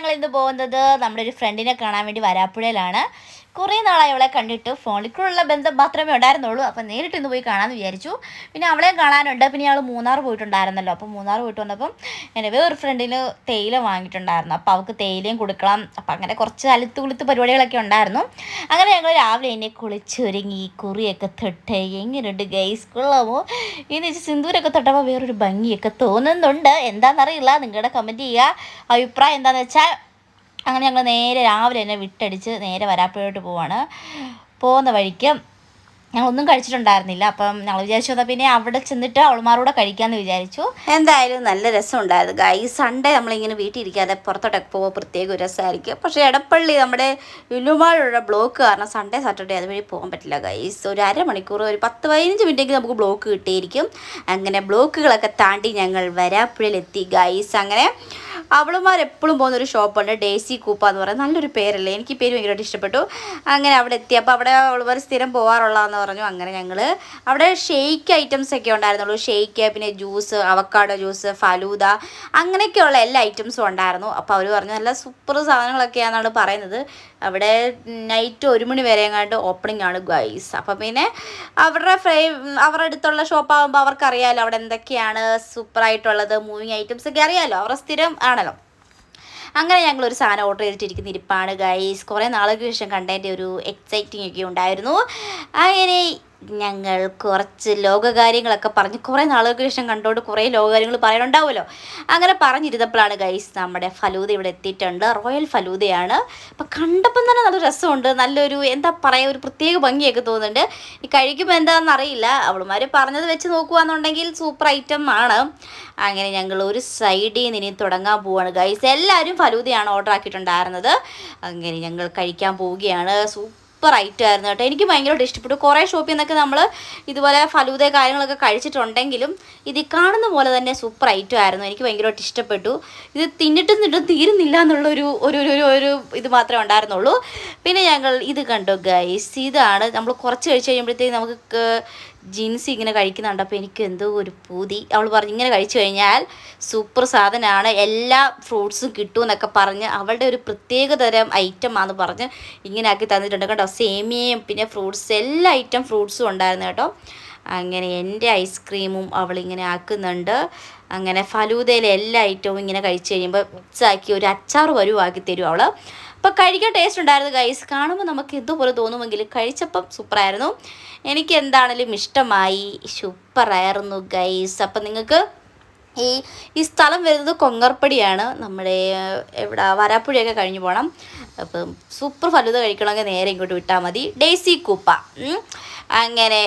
ഞങ്ങൾ ഇന്ന് പോകുന്നത് നമ്മുടെ ഒരു ഫ്രണ്ടിനെ കാണാൻ വേണ്ടി വരാപ്പുഴയിലാണ്. കുറേ നാളായി അവളെ കണ്ടിട്ട് ഫോണിൽ കൂടെയുള്ള ബന്ധം മാത്രമേ ഉണ്ടായിരുന്നുള്ളൂ. അപ്പം നേരിട്ട് ഇന്ന് പോയി കാണാമെന്ന് വിചാരിച്ചു. പിന്നെ അവളെ കാണാനുണ്ട്. പിന്നെ അവൾ മൂന്നാർ പോയിട്ടുണ്ടായിരുന്നല്ലോ. അപ്പം മൂന്നാർ പോയിട്ട് വന്നപ്പം എന്റെ വേറെ ഫ്രണ്ടിന് തേയില വാങ്ങിയിട്ടുണ്ടായിരുന്നു. അപ്പോൾ അവൾക്ക് തേയിലയും കൊടുക്കണം. അപ്പം അങ്ങനെ കുറച്ച് അലുത്ത് കുളുത്ത് പരിപാടികളൊക്കെ ഉണ്ടായിരുന്നു. അങ്ങനെ ഞങ്ങൾ രാവിലെ എന്നെ കുളിച്ചൊരുങ്ങി കുറിയൊക്കെ തൊട്ട് എങ്ങനെയുണ്ട് ഗൈസ് കൊള്ളാമോ? എന്ന് വെച്ചാൽ സിന്ദൂരൊക്കെ തൊട്ടപ്പോൾ വേറൊരു ഭംഗിയൊക്കെ തോന്നുന്നുണ്ട്. എന്താണെന്നറിയില്ല നിങ്ങളുടെ കമന്റ് ചെയ്യുക. അഭിപ്രായം എന്താണെന്ന് വെച്ചാൽ അങ്ങനെ ഞങ്ങൾ നേരെ രാവിലെ തന്നെ വിട്ടടിച്ച് നേരെ വരാപ്പുഴയോട്ട് പോവാണ്. പോകുന്ന വഴിക്ക് ഞങ്ങളൊന്നും കഴിച്ചിട്ടുണ്ടായിരുന്നില്ല. അപ്പം ഞങ്ങൾ വിചാരിച്ചു എന്നാൽ പിന്നെ അവിടെ ചെന്നിട്ട് അവളുമാരോടെ കഴിക്കാമെന്ന് വിചാരിച്ചു. എന്തായാലും നല്ല രസമുണ്ടായിരുന്നു. ഗായി സൺഡേ നമ്മളിങ്ങനെ വീട്ടിലിരിക്കാതെ പുറത്തോട്ടൊക്കെ പോകുമ്പോൾ പ്രത്യേക ഒരു രസമായിരിക്കും. പക്ഷേ എടപ്പള്ളി നമ്മുടെ ലുലുമാളുള്ള ബ്ലോക്ക് കാരണം സൺഡേ സാറ്റർഡേ അതുവഴി പോകാൻ പറ്റില്ല ഗൈസ് ഒരു അരമണിക്കൂർ ഒരു പത്ത് പതിനഞ്ച് മിനിറ്റെങ്കിൽ നമുക്ക് ബ്ലോക്ക് കിട്ടിയിരിക്കും. അങ്ങനെ ബ്ലോക്കുകളൊക്കെ താണ്ടി ഞങ്ങൾ വരാപ്പുഴയിലെത്തി ഗൈസ് അങ്ങനെ അവളുമാർ എപ്പോഴും പോകുന്ന ഒരു ഷോപ്പുണ്ട്. ഡേസി കൂപ്പ എന്ന് പറയുന്നത് നല്ലൊരു പേരല്ലേ? എനിക്ക് പേര് ഭയങ്കരമായിട്ട് ഇഷ്ടപ്പെട്ടു. അങ്ങനെ അവിടെ എത്തി. അപ്പോൾ അവിടെ അവളുമാർ സ്ഥിരം പോകാറുള്ളതെന്ന് പറഞ്ഞു. അങ്ങനെ ഞങ്ങൾ അവിടെ ഷെയ്ക്ക് ഐറ്റംസ് ഒക്കെ ഉണ്ടായിരുന്നുള്ളൂ. ഷെയ്ക്ക് പിന്നെ ജ്യൂസ് അവക്കാടോ ജ്യൂസ് ഫലൂദ അങ്ങനെയൊക്കെയുള്ള എല്ലാ ഐറ്റംസും ഉണ്ടായിരുന്നു. അപ്പോൾ അവർ പറഞ്ഞു നല്ല സൂപ്പർ സാധനങ്ങളൊക്കെയാണെന്നാണ് പറയുന്നത്. അവിടെ നൈറ്റ് ഒരു മണി വരെ എങ്ങാണ്ട് ഓപ്പണിംഗ് ആണ് ഗൈസ്. അപ്പം പിന്നെ അവരുടെ ഫ്രൈ അവരുടെ അടുത്തുള്ള ഷോപ്പാകുമ്പോൾ അവർക്കറിയാമല്ലോ അവിടെ എന്തൊക്കെയാണ് സൂപ്പറായിട്ടുള്ളത്. മൂവിങ് ഐറ്റംസ് ഒക്കെ അറിയാമല്ലോ അവരുടെ സ്ഥിരം ആണല്ലോ അങ്ങനെ ഞങ്ങൾ ഒരു സാധനം ഓർഡർ ചെയ്തിട്ടിരിക്കുന്ന ഇരിപ്പാണ് ഗൈസ് കുറേ നാളുകൾക്ക് ശേഷം കണ്ടതിന്റെ ഒരു എക്സൈറ്റിംഗ് ഒക്കെ ഉണ്ടായിരുന്നു. അങ്ങനെ ഞങ്ങൾ കുറച്ച് ലോകകാര്യങ്ങളൊക്കെ പറഞ്ഞ് കുറേ നാളുകൾക്ക് ശേഷം കണ്ടുകൊണ്ട് കുറേ ലോകകാര്യങ്ങൾ പറയാനുണ്ടാവുമല്ലോ അങ്ങനെ പറഞ്ഞിരുന്നപ്പോഴാണ് ഗൈസ് നമ്മുടെ ഫലൂദ ഇവിടെ എത്തിയിട്ടുണ്ട്. റോയൽ ഫലൂദയാണ്. അപ്പം കണ്ടപ്പം തന്നെ നല്ല രസമുണ്ട്. നല്ലൊരു എന്താ പറയുക ഒരു പ്രത്യേക ഭംഗിയൊക്കെ തോന്നുന്നുണ്ട്. ഈ കഴിക്കുമ്പോൾ എന്താണെന്ന് അറിയില്ല. അവളുമാർ പറഞ്ഞത് വെച്ച് നോക്കുകയാണെന്നുണ്ടെങ്കിൽ സൂപ്പർ ഐറ്റം ആണ്. അങ്ങനെ ഞങ്ങൾ ഒരു സൈഡിൽ നിന്ന് ഇനി തുടങ്ങാൻ പോവുകയാണ് ഗൈസ് എല്ലാവരും ഫലൂദയാണ് ഓർഡർ ആക്കിയിട്ടുണ്ടായിരുന്നത്. അങ്ങനെ ഞങ്ങൾ കഴിക്കാൻ പോവുകയാണ്. സൂപ്പർ ഐറ്റം ആയിരുന്നു കേട്ടോ. എനിക്ക് ഭയങ്കരമായിട്ട് ഇഷ്ടപ്പെട്ടു. കുറേ ഷോപ്പിൽ നിന്നൊക്കെ നമ്മൾ ഇതുപോലെ ഫലൂത കാര്യങ്ങളൊക്കെ കഴിച്ചിട്ടുണ്ടെങ്കിലും ഇത് കാണുന്ന പോലെ തന്നെ സൂപ്പർ ഐറ്റം ആയിരുന്നു. എനിക്ക് ഭയങ്കരമായിട്ട് ഇഷ്ടപ്പെട്ടു. ഇത് തിന്നിട്ടും തിന്നിട്ടും തീരുന്നില്ല എന്നുള്ളൊരു ഒരു ഒരു ഒരു ഇത് മാത്രമേ ഉണ്ടായിരുന്നുള്ളൂ. പിന്നെ ഞങ്ങൾ ഇത് കണ്ടു ഗൈസ് ഇതാണ്. നമ്മൾ കുറച്ച് കഴിച്ച് കഴിയുമ്പോഴത്തേക്ക് നമുക്ക് ജീൻസ് ഇങ്ങനെ കഴിക്കുന്നുണ്ട്. അപ്പോൾ എനിക്ക് എന്തോ ഒരു പൂതി. അവൾ പറഞ്ഞു ഇങ്ങനെ കഴിച്ചു കഴിഞ്ഞാൽ സൂപ്പർ സാധനമാണ്. എല്ലാ ഫ്രൂട്ട്സും കിട്ടും എന്നൊക്കെ പറഞ്ഞ് അവളുടെ ഒരു പ്രത്യേക തരം ഐറ്റം ആണെന്ന് പറഞ്ഞ് ഇങ്ങനെ ആക്കി തന്നിട്ടുണ്ട് കേട്ടോ. സേമിയയും പിന്നെ ഫ്രൂട്ട്സ് എല്ലാ ഐറ്റം ഫ്രൂട്ട്സും ഉണ്ടായിരുന്നു കേട്ടോ. അങ്ങനെ എന്റെ ഐസ്ക്രീമും അവളിങ്ങനെ ആക്കുന്നുണ്ട്. അങ്ങനെ ഫലൂദയിലെ എല്ലാ ഐറ്റവും ഇങ്ങനെ കഴിച്ചു കഴിയുമ്പോൾ മിക്സാക്കി ഒരു അച്ചാർ വരുവാക്കി തരും അവൾ അപ്പോൾ കഴിക്കാൻ ടേസ്റ്റ് ഉണ്ടായിരുന്നു ഗൈസ് കാണുമ്പോൾ നമുക്ക് ഇതുപോലെ തോന്നുമെങ്കിൽ കഴിച്ചപ്പം സൂപ്പറായിരുന്നു എനിക്ക് എന്താണെങ്കിലും ഇഷ്ടമായി സൂപ്പറായിരുന്നു ഗൈസ് അപ്പം നിങ്ങൾക്ക് ഈ ഈ സ്ഥലം വരുന്നത് കൊങ്ങർപ്പടിയാണ് നമ്മുടെ എവിടെ വരാപ്പുഴയൊക്കെ കഴിഞ്ഞു പോകണം അപ്പം സൂപ്പർ ഫലുത കഴിക്കണമെങ്കിൽ നേരെ ഇങ്ങോട്ട് വിട്ടാൽ മതി. ഡേസി കൂപ്പ. അങ്ങനെ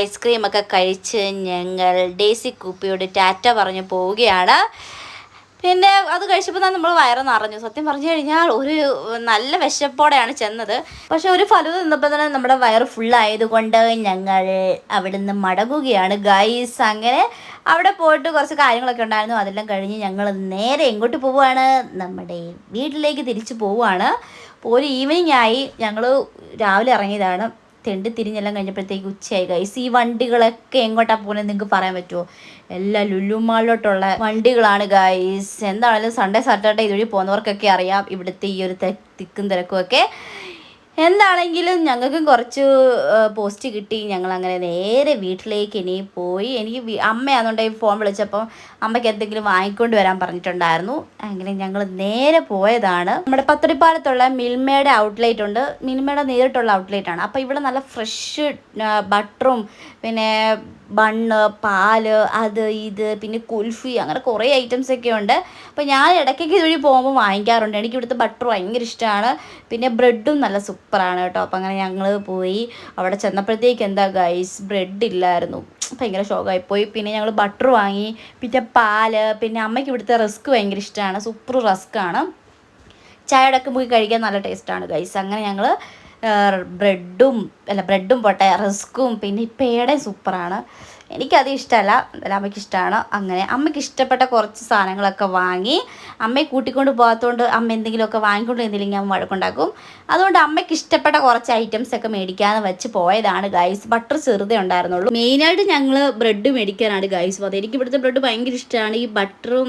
ഐസ്ക്രീമൊക്കെ കഴിച്ച് ഞങ്ങൾ ഡേസി കൂപ്പയോട് ടാറ്റ പറഞ്ഞ് പോവുകയാണ്. പിന്നെ അത് കഴിച്ചപ്പോൾ തന്നെ നമ്മൾ വയറ് നിറഞ്ഞു. സത്യം പറഞ്ഞു കഴിഞ്ഞാൽ ഒരു നല്ല വിശപ്പോടെയാണ് ചെന്നത്. പക്ഷെ ഒരു ഫലം നിന്നപ്പോൾ തന്നെ നമ്മുടെ വയറ് ഫുള്ളായതുകൊണ്ട് ഞങ്ങൾ അവിടുന്ന് മടങ്ങുകയാണ്. ഗൈസ് അങ്ങനെ അവിടെ പോയിട്ട് കുറച്ച് കാര്യങ്ങളൊക്കെ ഉണ്ടായിരുന്നു. അതെല്ലാം കഴിഞ്ഞ് ഞങ്ങൾ നേരെ എങ്ങോട്ട് പോവുകയാണ് നമ്മുടെ വീട്ടിലേക്ക് തിരിച്ചു പോവുകയാണ് ഒരു ഈവനിങ് ആയി ഞങ്ങൾ രാവിലെ ഇറങ്ങിയതാണ്. തെണ്ടി തിരിഞ്ഞെല്ലാം കഴിഞ്ഞപ്പോഴത്തേക്ക് ഉച്ചയായി. ഗൈസ് ഈ വണ്ടികളൊക്കെ എങ്ങോട്ടാ പോകുന്നത് നിങ്ങൾക്ക് പറയാൻ പറ്റുമോ? എല്ലാ ലുലുമാളിലോട്ടുള്ള വണ്ടികളാണ് ഗൈസ് എന്താണെങ്കിലും സൺഡേ സാറ്റർഡേ ഇതുവഴി പോകുന്നവർക്കൊക്കെ അറിയാം. ഇവിടുത്തെ ഈ ഒരു തിക്കും തിരക്കും ഒക്കെ. എന്താണെങ്കിലും ഞങ്ങൾക്ക് കുറച്ച് പോസ്റ്റ് കിട്ടി. ഞങ്ങൾ അങ്ങനെ നേരെ വീട്ടിലേക്ക് ഇനി പോയി. എനിക്ക് അമ്മയാണെന്നുണ്ടെങ്കിൽ ഫോൺ വിളിച്ചപ്പോൾ അമ്മയ്ക്ക് എന്തെങ്കിലും വാങ്ങിക്കൊണ്ട് വരാൻ പറഞ്ഞിട്ടുണ്ടായിരുന്നു. അങ്ങനെ ഞങ്ങൾ നേരെ പോയതാണ്. നമ്മുടെ പത്തടിപ്പാലത്തുള്ള മിൽമയുടെ ഔട്ട്ലെറ്റ് ഉണ്ട്. മിൽമയുടെ നേരിട്ടുള്ള ഔട്ട്ലെറ്റ് ആണ്. അപ്പോൾ ഇവിടെ നല്ല ഫ്രഷ് ബട്ടറും പിന്നെ ബണ്ണ് പാൽ അത് ഇത് പിന്നെ കുൽഫി അങ്ങനെ കുറേ ഐറ്റംസ് ഒക്കെ ഉണ്ട്. അപ്പോൾ ഞാൻ ഇടയ്ക്കൊക്കെ ഇതുവഴി പോകുമ്പോൾ വാങ്ങിക്കാറുണ്ട്. എനിക്ക് ഇവിടുത്തെ ബട്ടർ ഭയങ്കര ഇഷ്ടമാണ് പിന്നെ ബ്രെഡും നല്ല സൂപ്പറാണ് കേട്ടോ. അപ്പം അങ്ങനെ ഞങ്ങൾ പോയി. അവിടെ ചെന്നപ്പോഴത്തേക്ക് എന്താ ഗൈസ് ബ്രെഡ് ഇല്ലായിരുന്നു. ഭയങ്കര ഷോക്കായി പോയി. പിന്നെ ഞങ്ങൾ ബട്ടർ വാങ്ങി. പിന്നെ പാൽ. പിന്നെ അമ്മയ്ക്ക് ഇവിടുത്തെ റസ്ക് ഭയങ്കര ഇഷ്ടമാണ്. സൂപ്പർ റസ്ക്കാണ് ചായയുടെ ഒക്കെ പോയി കഴിക്കാൻ നല്ല ടേസ്റ്റാണ് ഗൈസ് അങ്ങനെ ഞങ്ങൾ ബ്രെഡും അല്ല ബ്രെഡും പോട്ടെ റസ്ക്കും പിന്നെ ഈ പേടയും സൂപ്പറാണ് എനിക്കത് ഇഷ്ടമല്ല അമ്മയ്ക്ക് ഇഷ്ടമാണ് അങ്ങനെ അമ്മയ്ക്ക് ഇഷ്ടപ്പെട്ട കുറച്ച് സാധനങ്ങളൊക്കെ വാങ്ങി അമ്മയെ കൂട്ടിക്കൊണ്ട് പോകാത്തതുകൊണ്ട് അമ്മ എന്തെങ്കിലുമൊക്കെ വാങ്ങിക്കൊണ്ട് എന്തെങ്കിലും ഞാൻ വഴക്കുണ്ടാക്കും. അതുകൊണ്ട് അമ്മയ്ക്ക് ഇഷ്ടപ്പെട്ട കുറച്ച് ഐറ്റംസ് ഒക്കെ മേടിക്കാന്ന് വെച്ച് പോയതാണ് ഗൈസ് ബട്ടർ ചെറുതേ ഉണ്ടായിരുന്നുള്ളൂ. മെയിനായിട്ട് ഞങ്ങൾ ബ്രെഡ് മേടിക്കാനാണ് ഗൈസ് പോകുന്നത് എനിക്ക് ഇവിടുത്തെ ബ്രെഡ് ഭയങ്കര ഇഷ്ടമാണ്. ഈ ബട്ടറും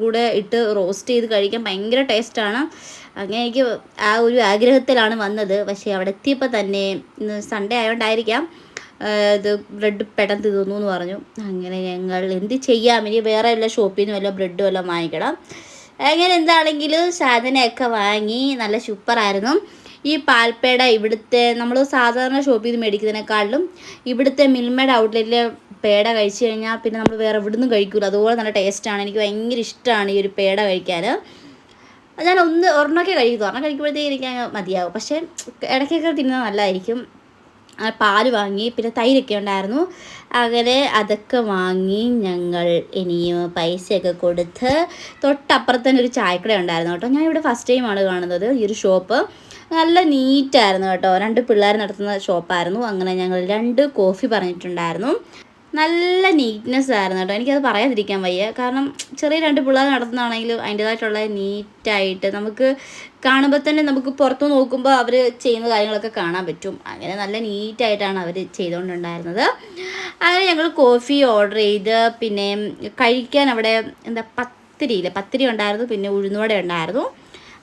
കൂടെ ഇട്ട് റോസ്റ്റ് ചെയ്ത് കഴിക്കാൻ ഭയങ്കര ടേസ്റ്റാണ് അങ്ങനെ എനിക്ക് ആ ഒരു ആഗ്രഹത്തിലാണ് വന്നത്. പക്ഷേ അവിടെ എത്തിയപ്പോൾ തന്നെ ഇന്ന് സൺഡേ ആയതുകൊണ്ടായിരിക്കാം ഇത് ബ്രെഡ് പെട്ടെന്ന് തീർന്നു എന്ന് പറഞ്ഞു. അങ്ങനെ ഞങ്ങൾ എന്ത് ചെയ്യാം? ഇനി വേറെ വല്ല ഷോപ്പിൽ നിന്ന് വല്ല ബ്രെഡ് വല്ലതും വാങ്ങിക്കണം. അങ്ങനെ എന്താണെങ്കിലും സാധനമൊക്കെ വാങ്ങി നല്ല സൂപ്പറായിരുന്നു ഈ പാൽപ്പേട ഇവിടുത്തെ നമ്മൾ സാധാരണ ഷോപ്പിൽ നിന്ന് മേടിക്കുന്നതിനേക്കാളും ഇവിടുത്തെ മിൽമയുടെ ഔട്ട്ലെറ്റിലെ പേട കഴിച്ചു കഴിഞ്ഞാൽ പിന്നെ നമ്മൾ വേറെ എവിടുന്നും കഴിക്കില്ല അതുപോലെ നല്ല ടേസ്റ്റാണ് എനിക്ക് ഭയങ്കര ഇഷ്ടമാണ് ഈ ഒരു പേട കഴിക്കാൻ. ഞാൻ ഒന്ന് ഒരെണ്ണമൊക്കെ കഴിക്കും. ഒരെണ്ണം കഴിക്കുമ്പോഴത്തേക്ക് അങ്ങ് മതിയാവും. പക്ഷേ ഇടയ്ക്കൊക്കെ തിന്നുന്നത് നല്ലതായിരിക്കും. പാൽ വാങ്ങി പിന്നെ തൈരൊക്കെ ഉണ്ടായിരുന്നു. അങ്ങനെ അതൊക്കെ വാങ്ങി ഞങ്ങൾ ഇനിയും പൈസയൊക്കെ കൊടുത്ത് തൊട്ടപ്പുറത്ത് തന്നെ ഒരു ചായക്കട ഉണ്ടായിരുന്നു കേട്ടോ. ഞാൻ ഇവിടെ ഫസ്റ്റ് ടൈമാണ് കാണുന്നത് ഈ ഒരു ഷോപ്പ് നല്ല നീറ്റായിരുന്നു കേട്ടോ. രണ്ട് പിള്ളേർ നടത്തുന്ന ഷോപ്പായിരുന്നു അങ്ങനെ ഞങ്ങൾ രണ്ട് കോഫി പറഞ്ഞിട്ടുണ്ടായിരുന്നു. നല്ല നീറ്റ്നെസ് ആയിരുന്നു കേട്ടോ. എനിക്കത് പറയാതിരിക്കാൻ വയ്യ. കാരണം ചെറിയ രണ്ട് പിള്ളേർ നടത്തുന്നതാണെങ്കിലും അതിന്റേതായിട്ടുള്ള നീറ്റായിട്ട് നമുക്ക് കാണുമ്പോൾ തന്നെ നമുക്ക് പുറത്തു നോക്കുമ്പോൾ അവർ ചെയ്യുന്ന കാര്യങ്ങളൊക്കെ കാണാൻ പറ്റും. അങ്ങനെ നല്ല നീറ്റായിട്ടാണ് അവർ ചെയ്തുകൊണ്ടുണ്ടായിരുന്നത് അങ്ങനെ ഞങ്ങൾ കോഫി ഓർഡർ ചെയ്ത് പിന്നെ കഴിക്കാൻ അവിടെ എന്താ പത്തിരിയില്ല? പത്തിരി ഉണ്ടായിരുന്നു പിന്നെ ഉഴുന്നുവട ഉണ്ടായിരുന്നു.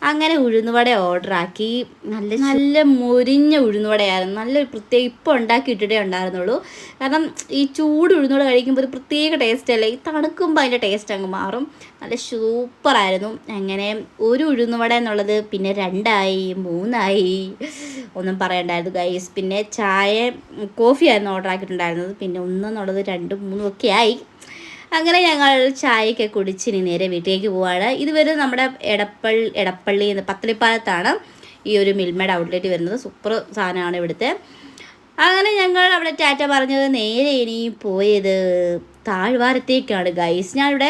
അങ്ങനെ ഉഴുന്നുവട ഓർഡർ ആക്കി നല്ല നല്ല മുരിഞ്ഞ ഉഴുന്നുവടയായിരുന്നു. നല്ല പ്രത്യേക ഇപ്പോൾ ഉണ്ടാക്കിയിട്ടിട്ടേ ഉണ്ടായിരുന്നുള്ളൂ. കാരണം ഈ ചൂട് ഉഴുന്നുവട കഴിക്കുമ്പോൾ ഒരു പ്രത്യേക ടേസ്റ്റ് അല്ലേ? ഈ തണുക്കുമ്പോൾ അതിന്റെ ടേസ്റ്റ് അങ്ങ് മാറും. നല്ല സൂപ്പറായിരുന്നു. അങ്ങനെ ഒരു ഉഴുന്നുവട എന്നുള്ളത് പിന്നെ രണ്ടായി മൂന്നായി ഒന്നും പറയണ്ടായിരുന്നു ഗൈസ് പിന്നെ ചായ കോഫിയായിരുന്നു ഓർഡർ ആക്കിയിട്ടുണ്ടായിരുന്നത്. പിന്നെ ഒന്നെന്നുള്ളത് രണ്ടും മൂന്നും ഒക്കെ ആയി. അങ്ങനെ ഞങ്ങൾ ചായയൊക്കെ കുടിച്ച് ഇനി നേരെ വീട്ടിലേക്ക് പോവാണ്. ഇതുവരെ നമ്മുടെ എടപ്പള്ളി എടപ്പള്ളി എന്ന പത്തളിപ്പാലത്താണ് ഈ ഒരു മിൽമയുടെ ഔട്ട്ലെറ്റ് വരുന്നത്. സൂപ്പർ സാധനമാണ് ഇവിടുത്തെ. അങ്ങനെ ഞങ്ങൾ അവിടെ ടാറ്റ പറഞ്ഞത് നേരെ ഇനി പോയത് താഴ്വാരത്തേക്കാണ്. ഗൈസ് ഞാനിവിടെ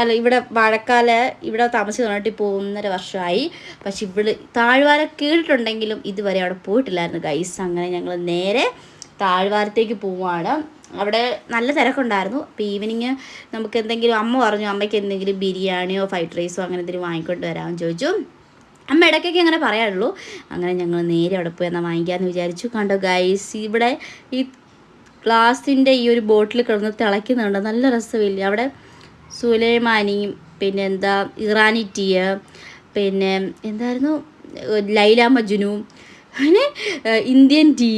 അല്ല ഇവിടെ മഴക്കാല ഇവിടെ താമസിച്ച് തുടങ്ങിയിട്ട് ഇപ്പോൾ ഒന്നര വർഷമായി. പക്ഷെ ഇവിടെ താഴ്വാര കേട്ടിട്ടുണ്ടെങ്കിലും ഇതുവരെ അവിടെ പോയിട്ടില്ലായിരുന്നു ഗൈസ്. അങ്ങനെ ഞങ്ങൾ നേരെ താഴ്വാരത്തേക്ക് പോവുകയാണ് അവിടെ നല്ല തിരക്കുണ്ടായിരുന്നു. അപ്പോൾ ഈവനിങ് നമുക്ക് എന്തെങ്കിലും അമ്മ പറഞ്ഞു അമ്മയ്ക്ക് എന്തെങ്കിലും ബിരിയാണിയോ ഫ്രൈഡ് റൈസോ അങ്ങനെ എന്തെങ്കിലും വാങ്ങിക്കൊണ്ട് വരാമെന്ന് ചോദിച്ചു. അമ്മ ഇടയ്ക്കൊക്കെ അങ്ങനെ പറയാറുള്ളൂ. അങ്ങനെ ഞങ്ങൾ നേരെ അവിടെ പോയി എന്നാൽ വാങ്ങിക്കാമെന്ന് വിചാരിച്ചു. കണ്ടോ ഗൈസ് ഇവിടെ ഈ ഗ്ലാസിന്റെ ഈ ഒരു ബോട്ടിൽ കിടന്ന് തിളയ്ക്കുന്നുണ്ട്. നല്ല രസമില്ല? അവിടെ സുലൈമാനിയും പിന്നെ എന്താ ഇറാനി പിന്നെ എന്തായിരുന്നു? ലൈല മജ്നു പിന്നെ ഇന്ത്യൻ ടീ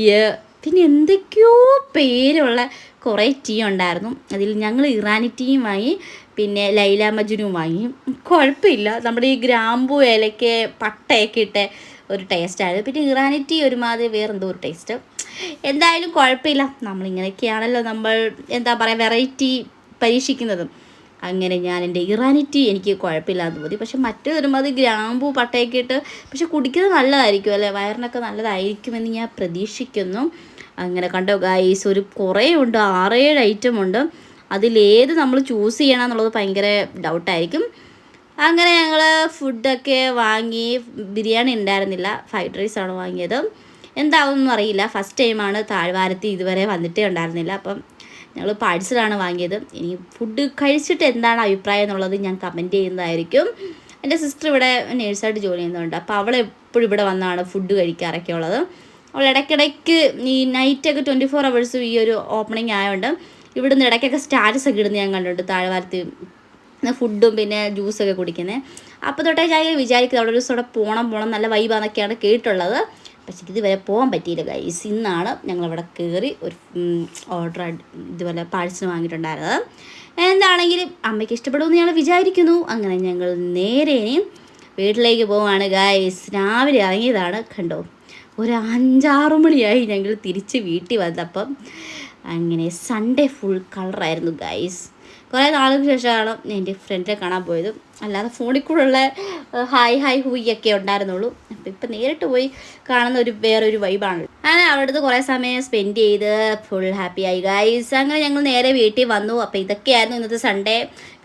പിന്നെ എന്തൊക്കെയോ പേരുള്ള കുറേ ടീ ഉണ്ടായിരുന്നു. അതിൽ ഞങ്ങൾ ഇറാനി ടീയും വാങ്ങി പിന്നെ ലൈല മജ്നുവും വാങ്ങി. കുഴപ്പമില്ല. നമ്മുടെ ഈ ഗ്രാമ്പു ഏലക്ക പട്ടയൊക്കെ ഇട്ട ഒരു ടേസ്റ്റായിരുന്നു പിന്നെ ഇറാനി ടീ ഒരുമാതിരി വേറെന്തോ ഒരു ടേസ്റ്റ് എന്തായാലും കുഴപ്പമില്ല. നമ്മളിങ്ങനെയൊക്കെയാണല്ലോ നമ്മൾ എന്താ പറയുക വെറൈറ്റി പരീക്ഷിക്കുന്നതും. അങ്ങനെ ഞാൻ എന്റെ ഇറാനിറ്റി എനിക്ക് കുഴപ്പമില്ലാന്ന് തോന്നി പക്ഷെ മറ്റു അത് ഗ്രാമ്പൂ പട്ടയൊക്കെ ഇട്ട് പക്ഷെ കുടിക്കുന്നത് നല്ലതായിരിക്കും അല്ലേ? വയറിനൊക്കെ നല്ലതായിരിക്കുമെന്ന് ഞാൻ പ്രതീക്ഷിക്കുന്നു. അങ്ങനെ കണ്ടോ ഗൈസ് ഒരു കുറേ ഉണ്ട് ആറേഴ് ഐറ്റം ഉണ്ട്. അതിലേത് നമ്മൾ ചൂസ് ചെയ്യണം എന്നുള്ളത് ഭയങ്കര ഡൗട്ടായിരിക്കും അങ്ങനെ ഞങ്ങൾ ഫുഡൊക്കെ വാങ്ങി ബിരിയാണി ഉണ്ടായിരുന്നില്ല. ഫ്രൈഡ് റൈസാണ് വാങ്ങിയത്. എന്താവുമെന്നൊന്നും അറിയില്ല. ഫസ്റ്റ് ടൈമാണ് താഴ്വാരത്തിൽ ഇതുവരെ വന്നിട്ടേ ഉണ്ടായിരുന്നില്ല. അപ്പം ഞങ്ങൾ പാഴ്സലാണ് വാങ്ങിയത്. ഇനി ഫുഡ് കഴിച്ചിട്ട് എന്താണ് അഭിപ്രായം എന്നുള്ളത് ഞാൻ കമന്റ് ചെയ്യുന്നതായിരിക്കും. എന്റെ സിസ്റ്റർ ഇവിടെ നേഴ്സായിട്ട് ജോലി ചെയ്യുന്നുണ്ട് അപ്പോൾ അവൾ എപ്പോഴും ഇവിടെ വന്നാണ് ഫുഡ് കഴിക്കാറൊക്കെ ഉള്ളത്. അവൾ ഇടയ്ക്കിടയ്ക്ക് ഈ നൈറ്റൊക്കെ ട്വന്റി ഫോർ അവേഴ്സും ഈ ഒരു ഓപ്പണിംഗ് ആയതുകൊണ്ട് ഇവിടുന്ന് ഇടയ്ക്കൊക്കെ സ്റ്റാറ്റസ് ഒക്കെ ഇടുന്ന ഞാൻ കണ്ടിട്ടുണ്ട്. താഴ്വാരത്ത് ഫുഡും പിന്നെ ജ്യൂസൊക്കെ കുടിക്കുന്നത് അപ്പോൾ തൊട്ടേ ഞാൻ വിചാരിക്കുന്നത് അവിടെ ഒരു ദിവസം അവിടെ പോകണം പോകണം നല്ല വൈബാന്നൊക്കെയാണ് കേട്ടുള്ളത് പക്ഷേ ഇതുവരെ പോകാൻ പറ്റിയില്ല ഗൈസ് ഇന്നാണ് ഞങ്ങളിവിടെ കയറി ഒരു ഓർഡർ ഇതുപോലെ പാഴ്സൽ വാങ്ങിയിട്ടുണ്ടായിരുന്നത്. എന്താണെങ്കിലും അമ്മയ്ക്ക് ഇഷ്ടപ്പെടുമെന്ന് ഞങ്ങൾ വിചാരിക്കുന്നു. അങ്ങനെ ഞങ്ങൾ നേരെ വീട്ടിലേക്ക് പോവാണ് ഗൈസ് രാവിലെ ഇറങ്ങിയതാണ് കണ്ടോ? ഒരു അഞ്ചാറ് മണിയായി ഞങ്ങൾ തിരിച്ച് വീട്ടിൽ വന്നപ്പം. അങ്ങനെ സൺഡേ ഫുൾ കളറായിരുന്നു ഗൈസ് കുറേ നാളുകൾക്ക് ശേഷമാണ് എന്റെ ഫ്രണ്ടിനെ കാണാൻ പോയത്. അല്ലാതെ ഫോണിൽ കൂടെയുള്ള ഹായ് ഹായ് ഹൂയി ഒക്കെ ഉണ്ടായിരുന്നുള്ളൂ. അപ്പം ഇപ്പം നേരിട്ട് പോയി കാണുന്ന ഒരു വേറൊരു വൈബാണ് അങ്ങനെ അവിടുന്ന് കുറേ സമയം സ്പെൻഡ് ചെയ്ത് ഫുൾ ഹാപ്പി ആയി. ഗൈസ് അങ്ങനെ ഞങ്ങൾ നേരെ വീട്ടിൽ വന്നു. അപ്പോൾ ഇതൊക്കെയായിരുന്നു ഇന്നത്തെ സൺഡേ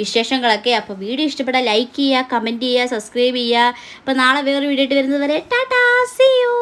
വിശേഷങ്ങളൊക്കെ. അപ്പോൾ വീഡിയോ ഇഷ്ടപ്പെട്ടാൽ ലൈക്ക് ചെയ്യുക കമന്റ് ചെയ്യുക സബ്സ്ക്രൈബ് ചെയ്യുക. അപ്പോൾ നാളെ വേറൊരു വീഡിയോ ആയിട്ട് വരുന്നത് വരെ ടാറ്റാ സി യു